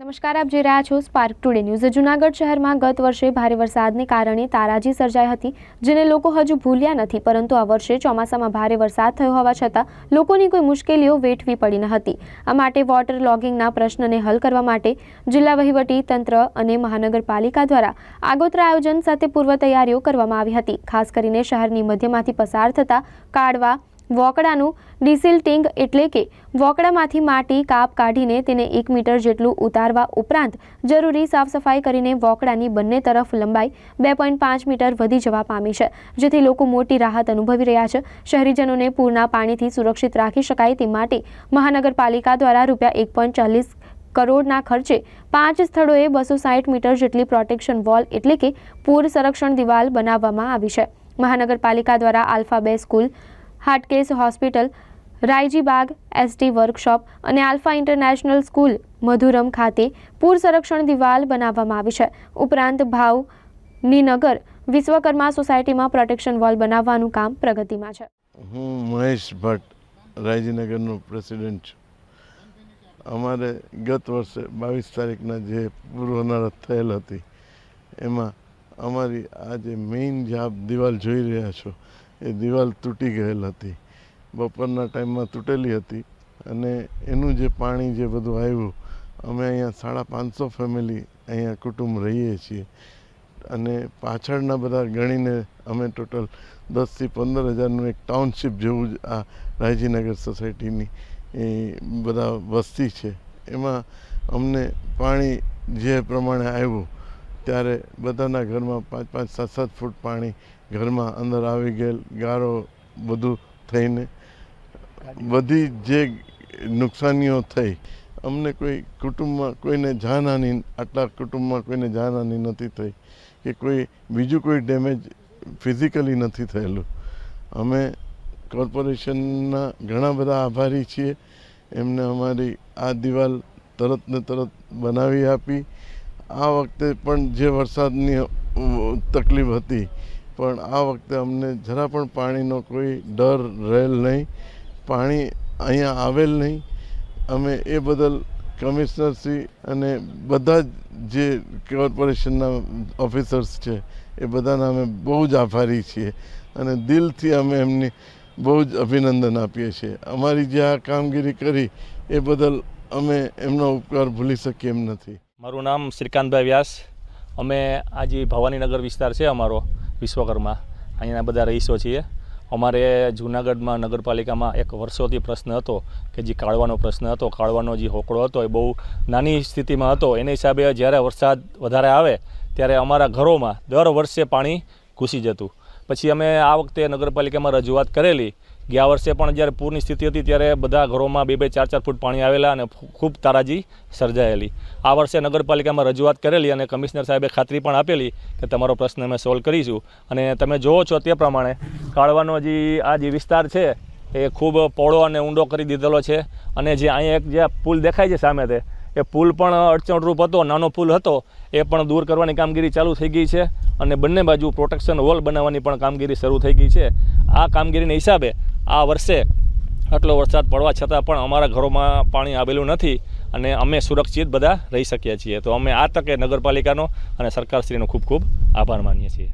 નમસ્કાર, આપ જોઈ રહ્યા છો સ્પાર્ક ટુડે ન્યૂઝ જૂનાગઢ શહેરમાં ગત વર્ષે ભારે વરસાદને કારણે તારાજી સર્જાઈ હતી, જેને લોકો હજુ ભૂલ્યા નથી, પરંતુ આ વર્ષે ચોમાસામાં ભારે વરસાદ થયો હોવા છતાં લોકોની કોઈ મુશ્કેલીઓ વેઠવી પડી ન હતી. આ માટે વોટર લોગિંગના પ્રશ્નને હલ કરવા માટે જિલ્લા વહીવટી તંત્ર અને મહાનગરપાલિકા દ્વારા આગોતરા આયોજન સાથે પૂર્વ તૈયારીઓ કરવામાં આવી હતી. ખાસ કરીને શહેરની મધ્યમાંથી પસાર થતા કાડવા વોકડાનું ડિસિલ્ટિંગ એટલે કે વોકડામાંથી માટી કાપ કાઢીને તેને એક મીટર જેટલું ઉતારવા ઉપરાંત જરૂરી સાફ સફાઈ કરીને વોકડાની બંને તરફ લંબાઈ બે પોઈન્ટ પાંચ મીટર વધી જવા પામી છે, જેથી લોકો મોટી રાહત અનુભવી રહ્યા છે. શહેરીજનોને પૂરના પાણીથી સુરક્ષિત રાખી શકાય તે માટે મહાનગરપાલિકા દ્વારા રૂપિયા એક પોઈન્ટ ચાલીસ કરોડના ખર્ચે પાંચ સ્થળોએ બસો સાઠ મીટર જેટલી પ્રોટેક્શન વોલ એટલે કે પૂર સંરક્ષણ દિવાલ બનાવવામાં આવી છે. મહાનગરપાલિકા દ્વારા આલ્ફા બે school Hatkesh hospital, Raijibagh ST workshop અને આલ્ફા ઇન્ટરનેશનલ સ્કૂલ, મધુરમ ખાતે પૂર સંરક્ષણ દિવાલ બનાવવામાં આવી છે. ઉપરાંત ભાવનીનગર વિશ્વકર્મા સોસાયટીમાં પ્રોટેક્શન વોલ બનાવવાનું કામ પ્રગતિમાં છે. હું મહેશ ભટ્ટ, રાયજીનગરનો પ્રેસિડેન્ટ છું. અમારે ગત વર્ષે બાવીસ તારીખના જે પૂર્વનારત થયેલ હતી, એમાં અમારી આ જે મેઇન જે આપ દિવાલ જોઈ રહ્યા છો એ દિવાલ તૂટી ગયેલ હતી. બપોરના ટાઈમમાં તૂટેલી હતી અને એનું જે પાણી જે બધું આવ્યું, અમે અહીંયા સાડા પાંચસો ફેમિલી અહીંયા કુટુંબ રહીએ છીએ. અને પાછળના બધા ગણીને અમે ટોટલ દસથી પંદર હજારનું એક ટાઉનશીપ જેવું જ આ રાયજીનગર સોસાયટીની એ બધા વસ્તી છે. એમાં અમને પાણી જે પ્રમાણે આવ્યું ત્યારે બધાના ઘરમાં પાંચ પાંચ, સાત સાત ફૂટ પાણી ઘરમાં અંદર આવી ગયેલ, ગારો બધું થઈને બધી જે નુકસાનીઓ થઈ, અમને કોઈ કુટુંબમાં કોઈને જાનહાની, આટલા કુટુંબમાં કોઈને જાનહાની નથી થઈ, કે કોઈ બીજું કોઈ ડેમેજ ફિઝિકલી નથી થયેલું. અમે કોર્પોરેશનના ઘણા બધા આભારી છીએ. એમને અમારી આ દિવાલ તરત ને તરત બનાવી આપી. આ વખતે પણ જે વરસાદની તકલીફ હતી, પણ આ વખતે અમને જરા પણ પાણીનો કોઈ ડર રહેલ નહીં. પાણી અહીંયા આવેલ નહીં. અમે એ બદલ કમિશનરશ્રી અને બધા જ કોર્પોરેશનના ઓફિસર્સ છે, એ બધાના અમે બહુ જ આભારી છીએ અને દિલથી અમે એમની બહુ જ અભિનંદન આપીએ છીએ. અમારી જે આ કામગીરી કરી, એ બદલ અમે એમનો ઉપકાર ભૂલી શકીએ એમ નથી. મારું નામ શ્રીકાંતભાઈ વ્યાસ. અમે આ જે ભવાનીનગર વિસ્તાર છે અમારો, વિશ્વકર્મા. અહીંના બધા રહીશો છીએ. અમારે જૂનાગઢમાં નગરપાલિકામાં એક વર્ષોથી પ્રશ્ન હતો કે જે કાળવાનો પ્રશ્ન હતો, કાળવાનો જે હોકળો હતો એ બહુ નાની સ્થિતિમાં હતો. એને હિસાબે જ્યારે વરસાદ વધારે આવે ત્યારે અમારા ઘરોમાં દર વર્ષે પાણી ઘૂસી જતું. પછી અમે આ વખતે નગરપાલિકામાં રજૂઆત કરેલી ગયા વર્ષે પણ જ્યારે પૂરની સ્થિતિ હતી ત્યારે બધા ઘરોમાં બે બે ચાર ચાર ફૂટ પાણી આવેલા અને ખૂબ તારાજી સર્જાયેલી. આ વર્ષે નગરપાલિકામાં રજૂઆત કરેલી અને કમિશનર સાહેબે ખાતરી પણ આપેલી કે તમારો પ્રશ્ન અમે સોલ્વ કરીશું. અને તમે જોવો છો તે પ્રમાણે કાળવાનો જે આ જે વિસ્તાર છે, એ ખૂબ પહોળો અને ઊંડો કરી દીધેલો છે. અને જે અહીંયા એક જે પુલ દેખાય છે સામે તે, એ પુલ પણ અડચણરૂપ હતો, નાનો પુલ હતો, એ પણ દૂર કરવાની કામગીરી ચાલુ થઈ ગઈ છે. અને બંને બાજુ પ્રોટેક્શન વોલ બનાવવાની પણ કામગીરી શરૂ થઈ ગઈ છે. આ કામગીરીના હિસાબે આ વર્ષે આટલો વરસાદ પડવા છતાં પણ અમારા ઘરોમાં પાણી આવેલું નથી અને અમે સુરક્ષિત બધા રહી શકીએ છીએ. તો અમે આ તકે નગરપાલિકાનો અને સરકારશ્રીનો ખૂબ ખૂબ આભાર માનીએ છીએ.